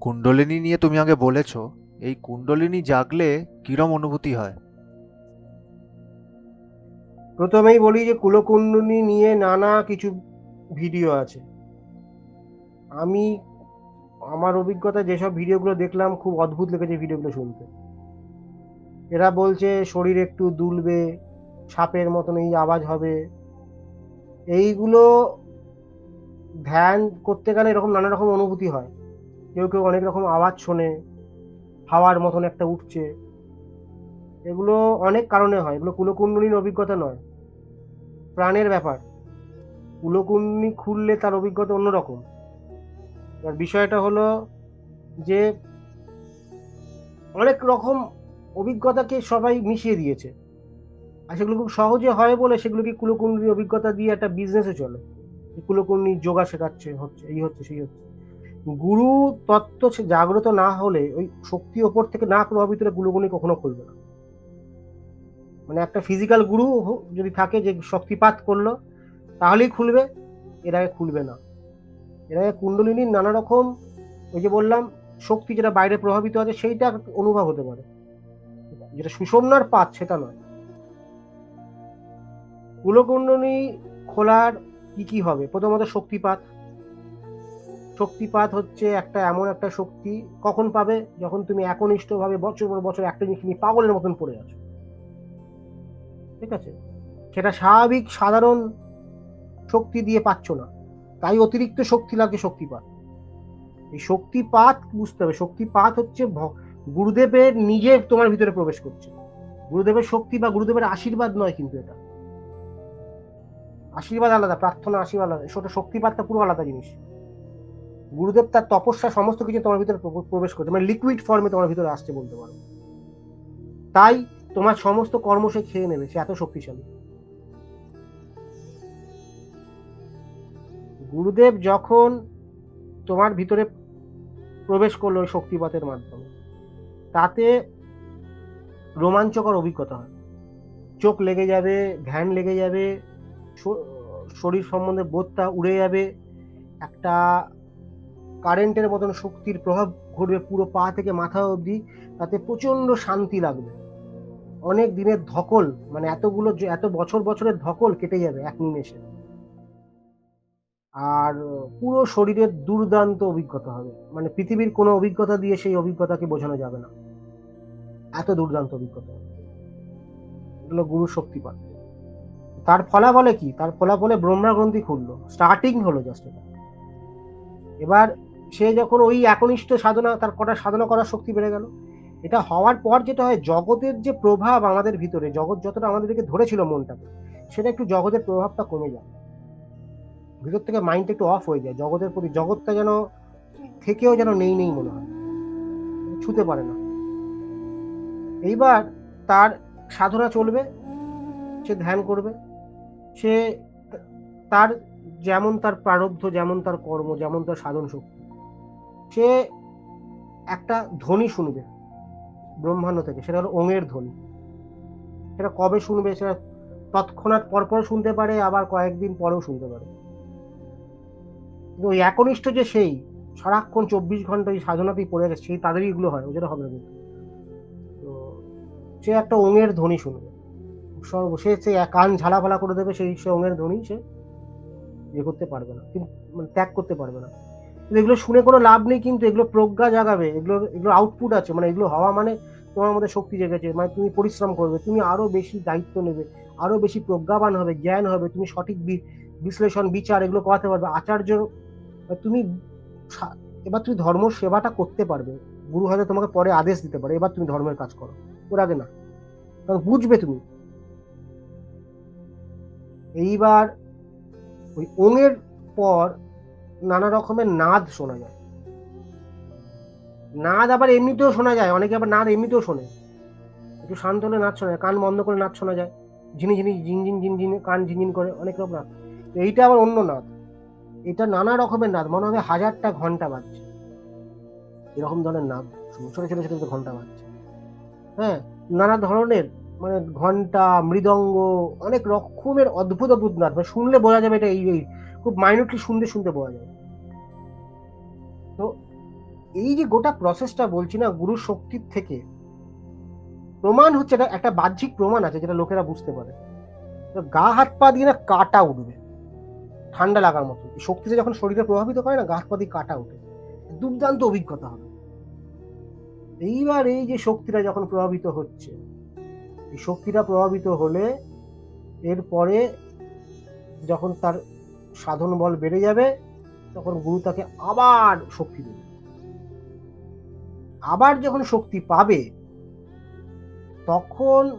কুণ্ডলিনী নিয়ে তুমি আগে বলেছ, এই কুণ্ডলিনী জাগলে কিরম অনুভূতি হয়? প্রথমেই বলি যে কুলকুণ্ডনী নিয়ে নানা কিছু ভিডিও আছে। আমি, আমার অভিজ্ঞতা যেসব ভিডিওগুলো দেখলাম, খুব অদ্ভুত লেগেছে ভিডিওগুলো শুনতে। এরা বলছে শরীর একটু দুলবে, সাপের মতন এই আওয়াজ হবে। এইগুলো ধ্যান করতে গেলে এরকম নানা রকম অনুভূতি হয়। কেউ কেউ অনেক রকম আওয়াজ শোনে, হাওয়ার মতন একটা উঠছে। এগুলো অনেক কারণে হয়, এগুলো কুলকুণ্ডলীর অভিজ্ঞতা নয়। প্রাণের ব্যাপার। কুলকুণ্ডলী খুললে তার অভিজ্ঞতা অন্যরকম। এবার বিষয়টা হলো যে অনেক রকম অভিজ্ঞতাকে সবাই মিশিয়ে দিয়েছে। আর সেগুলো খুব সহজে হয় বলে সেগুলোকে কুলকুণ্ডলী অভিজ্ঞতা দিয়ে একটা বিজনেসে চলে। কুলকুণ্ডলী যোগা শেখাচ্ছে, হচ্ছে, এই হচ্ছে, সেই হচ্ছে। গুরু তত্ত্ব জাগ্রত না হলে ওই শক্তি ওপর থেকে না প্রভাবিত হলে কুলকুণ্ডলী কখনো খুলবে না। মানে একটা ফিজিক্যাল গুরু যদি থাকে যে শক্তিপাত করল, তাহলেই খুলবে, এর আগে খুলবে না। এর আগে কুণ্ডলিনীর নানা রকম ওই যে বললাম, শক্তি যেটা বাইরে প্রভাবিত আছে, সেইটা অনুভব হতে পারে। যেটা সুষমনার পাত, সেটা নয়। কুলকুণ্ডলী খোলার কি কি হবে? প্রথমত শক্তিপাত। শক্তিপাত হচ্ছে একটা এমন একটা শক্তি কখন পাবে? যখন তুমি একনিষ্ঠভাবে বছর পর বছর একটা জিনিস নিয়ে পাগলের মতন পড়ে আছো। ঠিক আছে? সেটা স্বাভাবিক সাধারণ শক্তি দিয়ে পাচ্ছ না। তাই অতিরিক্ত শক্তি লাগে শক্তিপাত। এই শক্তিপাত বুঝতে হবে। শক্তিপাত হচ্ছে গুরুদেবের নিজে তোমার ভিতরে প্রবেশ করছে। গুরুদেবের শক্তি বা গুরুদেবের আশীর্বাদ নয় কিন্তু এটা। আশীর্বাদ আলাদা, প্রার্থনা, আশীর্বাদ আলাদা। সেটা শক্তিপাতটা পুরো আলাদা জিনিস। গুরুদেব তার তপস্যা, সমস্ত কিছু তোমার ভিতরে প্রবেশ করছে। মানে লিকুইড ফর্মে তোমার ভিতরে আসছে বলতে পারো। তাই তোমার সমস্ত কর্ম সে খেয়ে নেবে, সে এত শক্তিশালী। গুরুদেব যখন তোমার ভিতরে প্রবেশ করল ওই শক্তিপাতের মাধ্যমে তাতে রোমাঞ্চকর অভিজ্ঞতা হয়। চোখ লেগে যাবে ধ্যান লেগে যাবে শরীর সম্বন্ধে বোধটা উড়ে যাবে, একটা কারেন্টের মতন শক্তির প্রভাব ঘটবে পুরো পা থেকে মাথা অবধি, তাতে প্রচণ্ড শান্তি লাগবে। অনেক দিনের ধকল মানে এতগুলো এত বছর বছরের ধকল কেটে যাবে এক নিমেষে। আর পুরো শরীরের দুর্দান্ত অভিজ্ঞতা হবে। মানে পৃথিবীর কোনো অভিজ্ঞতা দিয়ে সেই অভিজ্ঞতাকে বোঝানো যাবে না। এত দুর্দান্ত অভিজ্ঞতা। এগুলো গুরু শক্তিপাত তার ফলাফলে কি? তার ফলাফলে ব্রহ্মা গ্রন্থি খুললো। স্টার্টিং হলো জাস্ট এটা এবার সে যখন ওই একনিষ্ঠ সাধনা, তার কটা সাধনা করার শক্তি বেড়ে গেল। এটা হওয়ার পর যেটা হয়, জগতের যে প্রভাব আমাদের ভিতরে, জগৎ যতটা আমাদেরকে ধরেছিল মনটাকে সেটা একটু জগতের প্রভাবটা কমে যায়। ভিতর থেকে মাইন্ডটা একটু অফ হয়ে যায়। জগতের প্রতি জগৎটা যেন থেকেও যেন নেই নেই মনে হয়। ছুতে পারে না। এইবার তার সাধনা চলবে, সে ধ্যান করবে, সে তার যেমন তার প্রারব্ধ, যেমন তার কর্ম, যেমন তার সাধন শক্তি, সে একটা ধ্বনি শুনবে, ব্রহ্মাণ্ড থেকে, সেটা হলো ওঙের ধ্বনি। সেটা কবে শুনবে, সেটা তৎক্ষণাৎ পরপর শুনতে পারে, আবার কয়েকদিন পরেও শুনতে পারে। কিন্তু ওই একনিষ্ঠ যে সেই, সারাক্ষণ চব্বিশ ঘণ্টা ওই সাধনাতেই পড়ে গেছে সেই তাদেরই এগুলো হয় ওই ওদের হবে না কিন্তু। সে একটা ওঙের ধ্বনি শুনবে। সে সে কান ঝালাফালা করে দেবে, সেই সে ওঙের ধ্বনি সে ইয়ে করতে পারবে না, কিন্তু মানে ত্যাগ করতে পারবে না। কিন্তু এগুলো শুনে কোনো লাভ নেই, কিন্তু এগুলো প্রজ্ঞা জাগাবে, এগুলো এগুলো আউটপুট আছে মানে এগুলো হওয়া মানে তোমার মধ্যে শক্তি জেগেছে মানে তুমি পরিশ্রম করবে, তুমি আরও বেশি দায়িত্ব নেবে আরও বেশি প্রজ্ঞাবান হবে, জ্ঞান হবে, তুমি সঠিক বিশ্লেষণ, বিচার এগুলো করাতে পারবে। আচার্য তুমি এবার তুমি ধর্ম সেবাটা করতে পারবে, গুরু হয়তো তোমাকে পরে আদেশ দিতে পারে, এবার তুমি ধর্মের কাজ করো। ওর আগে না। কারণ বুঝবে তুমি। এইবার ওই ওঙের পর নানা রকমের নাদ শোনা যায়। নাদ আবার এমনিতেও শোনা যায়। অনেকে আবার নাদ এমনিতেও শোনে। একটু শান্ত হলে নাচ শোনা যায়। কান বন্ধ করে নাচ শোনা যায়। ঝিনি ঝিনি ঝিনঝিন ঝিনঝিন কান ঝিনঝিন করে অনেক রকম তো এইটা আবার অন্য নাদ। এটা নানা রকমের নাদ। মনে হবে হাজারটা ঘণ্টা বাজছে। এরকম ধরনের নাদ। ছোট ছোট ছোট ছোট ঘণ্টা বাজছে। হ্যাঁ নানা ধরনের মানে ঘণ্টা, মৃদঙ্গ, অনেক রকমের অদ্ভুত অদ্ভুত নাচ। মানে শুনলে বোঝা যাবে এটা এই এই, খুব মাইনরলি শুনতে শুনতে বোঝা যাবে। তো এই যে গোটা প্রসেসটা বলছি না, গুরুর শক্তির থেকে, প্রমাণ হচ্ছে এটা একটা বাহ্যিক প্রমাণ আছে যেটা লোকেরা বুঝতে পারে। গা, হাত, পা দিয়ে না কাটা উঠবে। ঠান্ডা লাগার মতো। শক্তিতে যখন শরীরে প্রভাবিত করে না, গা, হাত, পা দিয়ে কাটা উঠে। দুর্দান্ত অভিজ্ঞতা হবে। এইবার এই যে শক্তিটা যখন প্রভাবিত হচ্ছে, এই শক্তিটা প্রভাবিত হলে এরপরে যখন তার সাধন বল বেড়ে যাবে, তখন গুরু তাকে আবার শক্তি দেবে। আবার যখন শক্তি পাবে, তখন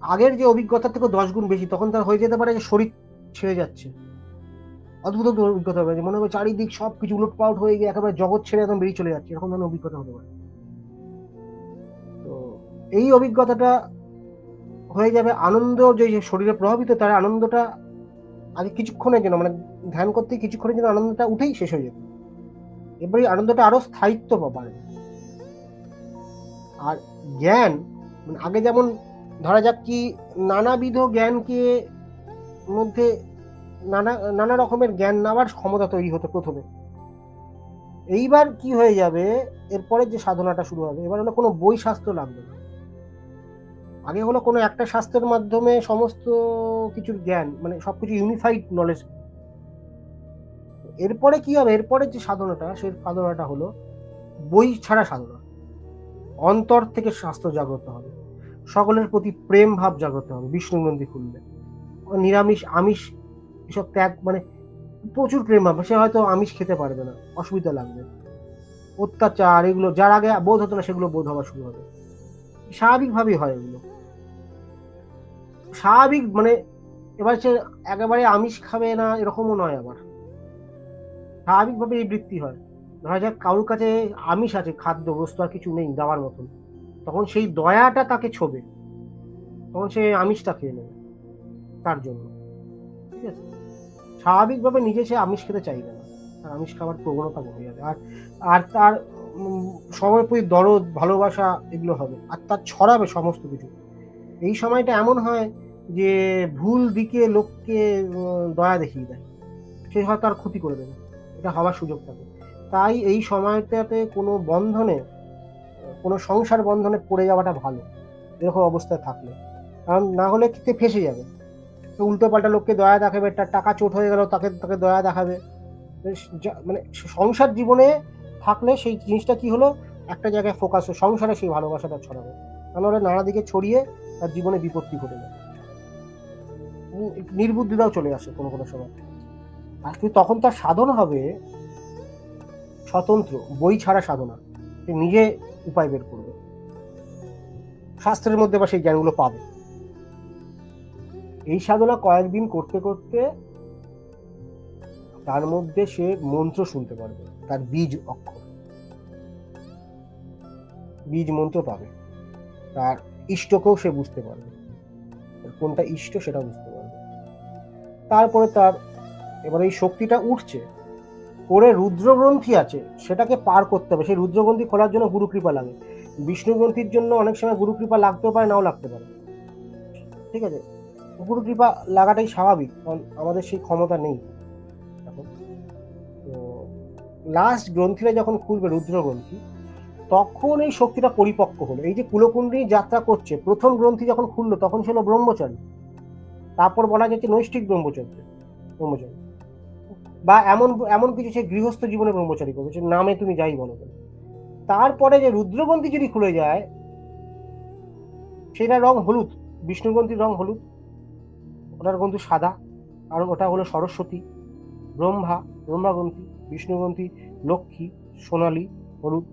আগের যে অভিজ্ঞতা থেকে দশ গুণ বেশি, তখন তার হয়ে যেতে পারে যে শরীর ছেড়ে যাচ্ছে। অদ্ভুত অভিজ্ঞতা হবে মনে হবে চারিদিক সব কিছু উলট পালট হয়ে গিয়ে একেবারে জগৎ ছেড়ে একদম বেরিয়ে চলে যাচ্ছে। এরকম ধরনের অভিজ্ঞতা হতে পারে। এই অভিজ্ঞতাটা হয়ে যাবে আনন্দ, যে শরীরে প্রভাবিত, তার আনন্দটা আগে কিছুক্ষণের জন্য মানে ধ্যান করতে কিছুক্ষণের জন্য আনন্দটা উঠেই শেষ হয়ে যাবে। এবারে আনন্দটা আরও স্থায়িত্ব পাবে। আর জ্ঞান মানে আগে যেমন ধরা যাক কি নানাবিধ জ্ঞানকে মধ্যে নানা নানা রকমের জ্ঞান নেওয়ার ক্ষমতা তৈরি হতো প্রথমে। এইবার কি হয়ে যাবে, এরপরে যে সাধনাটা শুরু হবে, এবার হলো কোনো বই শাস্ত্র লাগবে না। আগে হলো কোনো একটা শাস্ত্রের মাধ্যমে সমস্ত কিছুর জ্ঞান মানে সবকিছু ইউনিফাইড নলেজ এরপরে কি হবে? এরপরে যে সাধনাটা সেই সাধনাটা হলো বই ছাড়া সাধনা। অন্তর থেকে শাস্ত্র জাগ্রত হবে। সকলের প্রতি প্রেম ভাব জাগ্রত হবে, বিষ্ণু মন্দির খুললে নিরামিষ, আমিষ, এসব ত্যাগ মানে প্রচুর প্রেম ভাব। সে হয়তো আমিষ খেতে পারবে না, অসুবিধা লাগবে। অত্যাচার, এগুলো, যার আগে বোধ হতো না, সেগুলো বোধ হওয়া শুরু হবে। স্বাভাবিকভাবেই হয় এগুলো। স্বাভাবিক মানে এবার সে একেবারে আমিষ খাবে না, এরকমও নয় আবার। স্বাভাবিকভাবে এই বৃত্তি হয়। ধরা যাক কারোর কাছে আমিষ আছে, খাদ্য, বস্তু আর কিছু নেই দেওয়ার মতন। তখন সেই দয়াটা তাকে ছোবে। তখন সে আমিষটা খেয়ে নেবে তার জন্য। ঠিক আছে? স্বাভাবিকভাবে নিজে সে আমিষ খেতে চাইবে না। আর আমিষ খাবার প্রবণতা কমে যাবে। আর আর তার সবার প্রতি দরদ, ভালোবাসা এগুলো হবে। আর তার ছড়াবে সমস্ত কিছু। এই সময়টা এমন হয় যে ভুল দিকে লোককে দয়া দেখিয়ে দেয়। সে হয়তো আর ক্ষতি করে দেবে এটা হওয়ার সুযোগ থাকে। তাই এই সময়টাতে কোনো বন্ধনে, কোনো সংসার বন্ধনে পড়ে যাওয়াটা ভালো। এরকম অবস্থায় থাকলে। কারণ না হলে কে ফেসে যাবে। তো উল্টো পাল্টা লোককে দয়া দেখাবে, তার টাকা চোট হয়ে গেল তাকে তাকে দয়া দেখাবে। মানে সংসার জীবনে থাকলে সেই জিনিসটা কি হলো? একটা জায়গায় ফোকাস সংসারে সেই ভালোবাসাটা ছড়াবে। নাহলে নানা দিকে ছড়িয়ে তার জীবনে বিপত্তি ঘটে যায়। নির্বুদ্ধিতাও চলে আসে কোনো কোনো সময়। আর কিন্তু তখন তার সাধনা হবে স্বতন্ত্র, বই ছাড়া সাধনা। সে নিজে উপায় বের করবে। শাস্ত্রের মধ্যে বা সেই জ্ঞানগুলো পাবে। এই সাধনা কয়েকদিন করতে করতে তার মধ্যে সে মন্ত্র শুনতে পারবে। তার বীজ অক্ষর। বীজ মন্ত্র পাবে। তার ইষ্টকেও সে বুঝতে পারবে। কোনটা ইষ্ট সেটা বুঝতে তারপরে তার এবার এই শক্তিটা উঠছে, করে রুদ্রগ্রন্থি আছে, সেটাকে পার করতে হবে। সেই রুদ্রগ্রন্থি খোলার জন্য গুরু কৃপা লাগে। বিষ্ণু গ্রন্থির জন্য অনেক সময় গুরুকৃপা লাগতেও পারে, নাও লাগতে পারে। ঠিক আছে? গুরুকৃপা লাগাটাই স্বাভাবিক, কারণ আমাদের সেই ক্ষমতা নেই। তো লাস্ট গ্রন্থিটা যখন খুলবে রুদ্রগ্রন্থি, তখন এই শক্তিটা পরিপক্ক হলো। এই যে কুলকুণ্ডী যাত্রা করছে, প্রথম গ্রন্থি যখন খুললো, তখন ছিল ব্রহ্মচারী। তারপর বলা যাচ্ছে নৈষ্ঠিক ব্রহ্মচর্য ব্রহ্মচারী বা এমন এমন কিছু সে গৃহস্থ জীবনে ব্রহ্মচারী করবে, সে নামে তুমি যাই বলো। তারপরে যে রুদ্রগ্রন্থি যদি খুলে যায় সেটা রং হলুদ বিষ্ণুগ্রন্থির রং হলুদ। ওটার গ্রন্থি সাদা আর ওটা হলো সরস্বতী, ব্রহ্মা ব্রহ্মাগ্রন্থি বিষ্ণুগ্রন্থি লক্ষ্মী, সোনালী, হলুদ।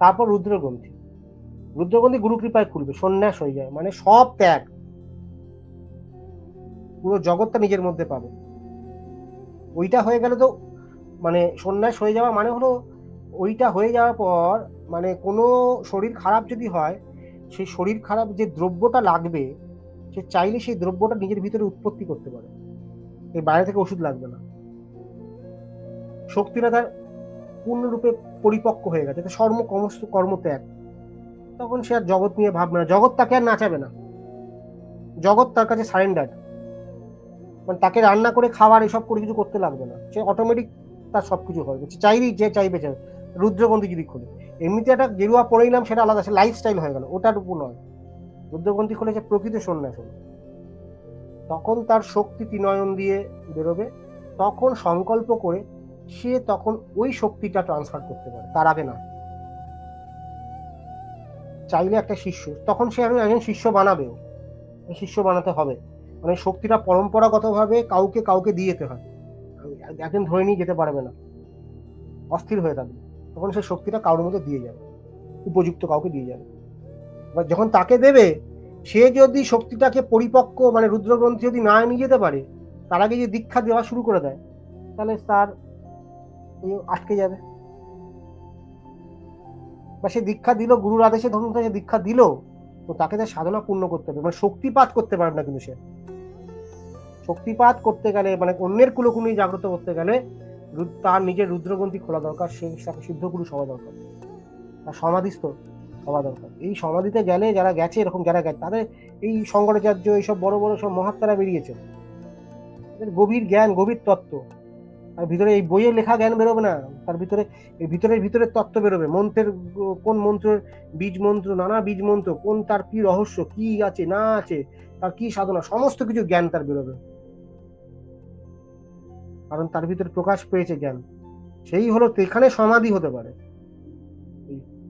তারপর রুদ্রগ্রন্থি রুদ্রগ্রন্থি গুরু কৃপায় খুলবে, সন্ন্যাস হয়ে যায় মানে সব ত্যাগ। পুরো জগৎটা নিজের মধ্যে পাবে। ওইটা হয়ে গেলে তো মানে সন্ন্যাস হয়ে যাওয়া মানে হলো ওইটা হয়ে যাওয়ার পর মানে কোনো শরীর খারাপ যদি হয় সেই শরীর খারাপ যে দ্রব্যটা লাগবে, সে চাইলে সেই দ্রব্যটা নিজের ভিতরে উৎপত্তি করতে পারে। এই বাইরে থেকে ওষুধ লাগবে না। শক্তিটা তার পূর্ণরূপে পরিপক্ক হয়ে গেছে। সর্ম কর্মস্থ কর্মত্যাগ। তখন সে আর জগৎ নিয়ে ভাববে না। জগৎ তাকে আর নাচাবে না। জগৎ তার কাছে সারেন্ডার মানে তাকে রান্না করে খাবার এসব করে কিছু করতে লাগবে না। সে অটোমেটিক তার সব কিছু হবে সে চাইলেই যে চাইবে চাইবে রুদ্রগ্রন্থি যদি খোলে। এমনিতে একটা গেরুয়া পরে নিলাম সেটা আলাদা, সে লাইফস্টাইল হয়ে গেল, ওটার উপর নয়। রুদ্রগ্রন্থি খুলে যে প্রকৃত সন্ন্যাস হলো। তখন তার শক্তি তিনয়ন দিয়ে বেরোবে। তখন সংকল্প করে সে তখন ওই শক্তিটা ট্রান্সফার করতে পারে, তার আগে না। চাইলে একটা শিষ্য, তখন সে একজন শিষ্য বানাবেও। শিষ্য বানাতে হবে। মানে শক্তিটা পরম্পরাগতভাবে কাউকে কাউকে দিয়ে যেতে হয়। একজন ধরে নিয়ে যেতে পারবে না। অস্থির হয়ে থাকবে তখন সে শক্তিটা কারোর মধ্যে দিয়ে যাবে। উপযুক্ত কাউকে দিয়ে যাবে। এবার যখন তাকে দেবে, সে যদি শক্তিটাকে পরিপক্ক মানে রুদ্রগ্রন্থি যদি না নিয়ে যেতে পারে, তার আগে যদি দীক্ষা দেওয়া শুরু করে দেয়, তাহলে তার আটকে যাবে। বা সে দীক্ষা দিল, গুরুর আদেশে ধরুন তাকে দীক্ষা দিল, তো তাকে তার সাধনা পূর্ণ করতে হবে। মানে শক্তিপাত করতে পারবে না কিন্তু সে। শক্তিপাত করতে গেলে মানে অন্যের কুলকুনি জাগ্রত করতে গেলে তার নিজের রুদ্রগ্রন্থি খোলা দরকার সেই তাকে সিদ্ধ পুরুষ হওয়া দরকার। তার সমাধিস্থ হওয়া দরকার। এই সমাধিতে গেলে যারা গেছে, এরকম যারা গেছে, তাদের এই শঙ্করাচার্য, এইসব বড় বড় সব মহাত্মারা বেরিয়েছে। তাদের গভীর জ্ঞান, গভীর তত্ত্ব। আর ভিতরে এই বইয়ে লেখা জ্ঞান বেরোবে না। তার ভিতরে, এই ভিতরের ভিতরের তত্ত্ব বেরোবে। মন্ত্রের, কোন মন্ত্রের বীজ মন্ত্র, নানা বীজ মন্ত্র, কোন তার কি রহস্য, কি আছে, না আছে, তার কি সাধনা, সমস্ত কিছু জ্ঞান তার বেরোবে। কারণ তার ভিতরে প্রকাশ পেয়েছে জ্ঞান। সেই হলো এখানে সমাধি হতে পারে।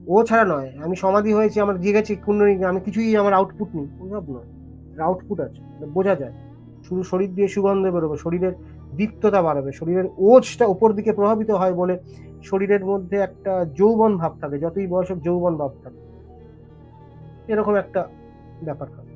ও ছাড়া নয়, আমি সমাধি হয়েছি, আমার জেগেছি, কুণ্ডলী, আমি কিছুই আমার আউটপুট নেই। ওসব নয় আউটপুট আছে বোঝা যায়। শুধু শরীর দিয়ে সুগন্ধ বেরোবে, শরীরের দীপ্ততা বাড়বে, শরীরের ওজটা উপর দিকে প্রভাবিত হয় বলে শরীরের মধ্যে একটা যৌবন ভাব থাকে, যতই বয়স হোক যৌবন ভাব থাকে। এরকম একটা ব্যাপার থাকে।